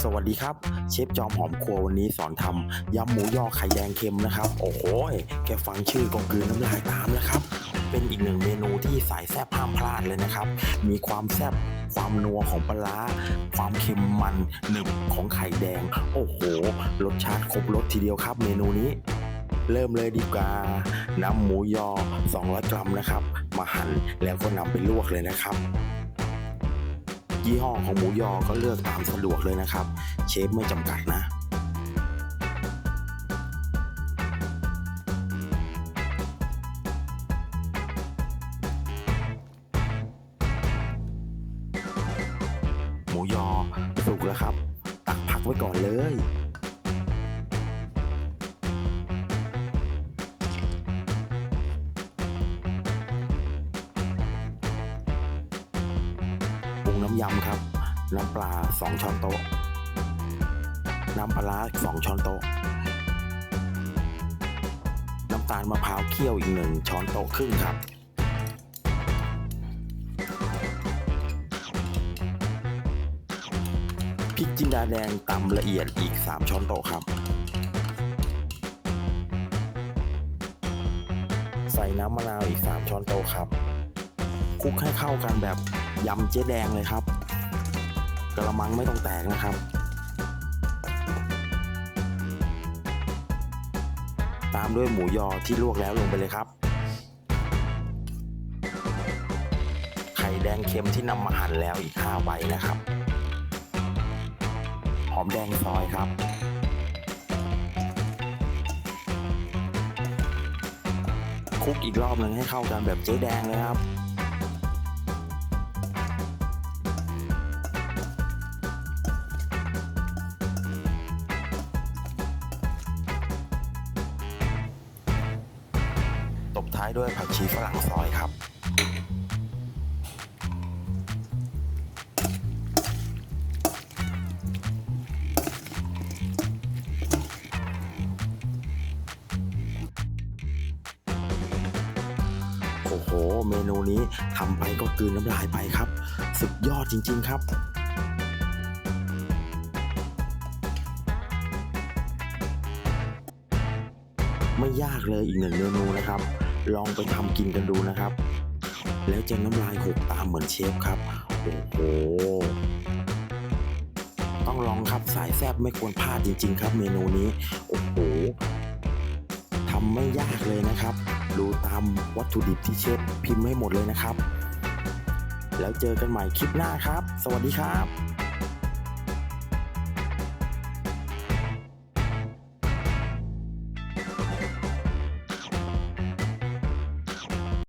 สวัสดีครับเชฟจอมหอมครัววันนี้สอนทำยำหมูยอไข่แดงเค็มนะครับ โอ้โหแค่ฟังชื่อก็กลืนน้ำลายตามแล้วครับ เป็นอีกหนึ่งเมนูที่สายแซ่บห้ามพลาดเลยนะครับ มีความแซ่บความนัวของปลาร้าความเค็มมันหนึบของไข่แดง โอ้โห รสชาติครบรสทีเดียวครับเมนูนี้เริ่มเลยดีกว่า นำหมูยอ 200 กรัมนะครับ มาหั่นแล้วก็นำไปลวกเลยนะครับ ยี่ห้อของหมูยอก็เลือกตามสะดวกเลยนะครับ เชฟไม่จำกัดนะหมูยอสุกแล้วครับ ตักผักไว้ก่อนเลย งน้ำยำครับ น้ำปลา 2 ช้อนโต๊ะ น้ำปลาร้า2ช้อนโต๊ะ น้ำตาลมะพร้าวเคี่ยวอีกหนึ่งช้อนโต๊ะครึ่งครับ พริกจินดาแดงตำละเอียดอีก 3 ช้อนโต๊ะครับ ใส่น้ำมะนาวอีก 3 ช้อนโต๊ะครับคลุกให้เข้ากันแบบ ยำเจ๊แดงเลยครับกระมังไม่ต้องแตกนะครับ ตามด้วยหมูยอที่ลวกแล้วลงไปเลยครับ ไข่แดงเค็มที่นำมาหั่นแล้วอีก5ใบนะครับ หอมแดงซอยครับคลุกอีกรอบหนึ่งให้เข้ากันแบบเจ๊แดงเลยครับตบ ท้ายด้วยผักชีฝรั่งซอยครับ โอ้โห เมนูนี้ทำไปก็กลืนน้ำลายไปครับ สุดยอดจริง ๆ ครับไม่ยากเลยอีกหนึ่งเมนูนะครับ ลองไปทำกินกันดูนะครับ แล้วจะน้ำลายหกตามเหมือนเชฟครับ โอ้โห ต้องลองครับสายแซบไม่ควรพลาดจริง ๆ ครับ เมนูนี้ โอ้โหทำไม่ยากเลยนะครับ ดูตามวัตถุดิบที่เชฟพิมพ์ให้หมดเลยนะครับ แล้วเจอกันใหม่คลิปหน้าครับ สวัสดีครับ